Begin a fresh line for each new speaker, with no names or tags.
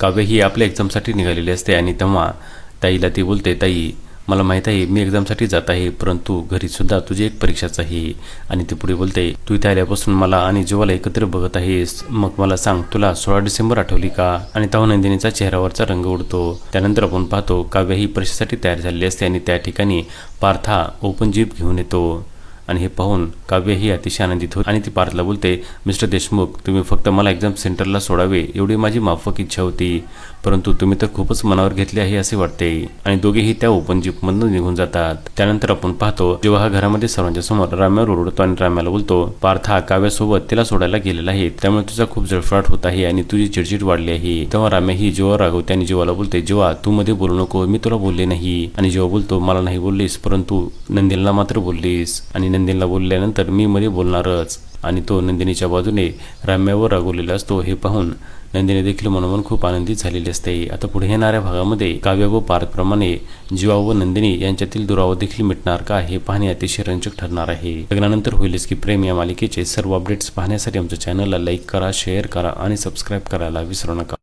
काव्य ही आपल्या एक्झामसाठी निघालेली असते आणि तेव्हा ताईला ती बोलते ताई मला माहीत आहे मी एक्झामसाठी जात आहे परंतु घरी सुद्धा तुझी एक परीक्षाच आहे. आणि ती पुढे बोलते तू इथे आल्यापासून मला आणि जीवाला एकत्र बघत आहेस मग मला सांग तुला सोळा डिसेंबर आठवली का? आणि तेव्हा नंदिनीचा चेहऱ्यावरचा रंग उडतो. त्यानंतर आपण पाहतो काव्य ही परीक्षेसाठी तयार झालेली असते आणि त्या ठिकाणी पार्था ओपन जीप घेऊन येतो. आणि हे पाहून काव्य ही अतिशय आनंदित होते आणि ती पार्थला बोलते मिस्टर देशमुख तुम्ही फक्त मला एक्झाम सेंटरला सोडावे एवढी माझी माफक इच्छा होती. परंतु तुम्ही तर खूपच मनावर घेतले आहे असे वाटते. आणि दोघेही त्या ओपन जीपमधून निघून जातात. त्यानंतर आपण पाहतो जेव्हा हा घरामध्ये सर्वांच्या समोर राम्यावर ओरडतो आणि राम्याला बोलतो पार्थ हा काव्यासोबत तिला सोडायला गेलेला आहे. त्यामुळे तुझा खूप जळफळाट होत आहे आणि तुझी चिडचिड वाढली आहे. तेव्हा राम्या ही जीवा रागवते आणि जीवाला बोलते जेव्हा तू मध्ये बोलू नको मी तुला बोलले नाही. आणि जेव्हा बोलतो मला नाही बोललीस परंतु नंदिनीला मात्र बोललीस. आणि नंदिनीला बोलल्यानंतर मी मध्ये बोलणारच. आणि तो नंदिनीच्या बाजूने राम्यावर रागवलेला असतो हे पाहून नंदिनी देखील मनोमन खूप आनंदित झालेली असते. आता पुढे येणाऱ्या भागामध्ये काव्य व पार्थप्रमाणे जीवा व नंदिनी यांच्यातील दुराव देखील मिटणार का हे पाहणे अतिशय रंजक ठरणार आहे. लग्नानंतर होईलच की प्रेम या मालिकेचे सर्व अपडेट्स पाहण्यासाठी आमच्या चॅनलला लाईक करा शेअर करा आणि सबस्क्राईब करायला विसरू नका.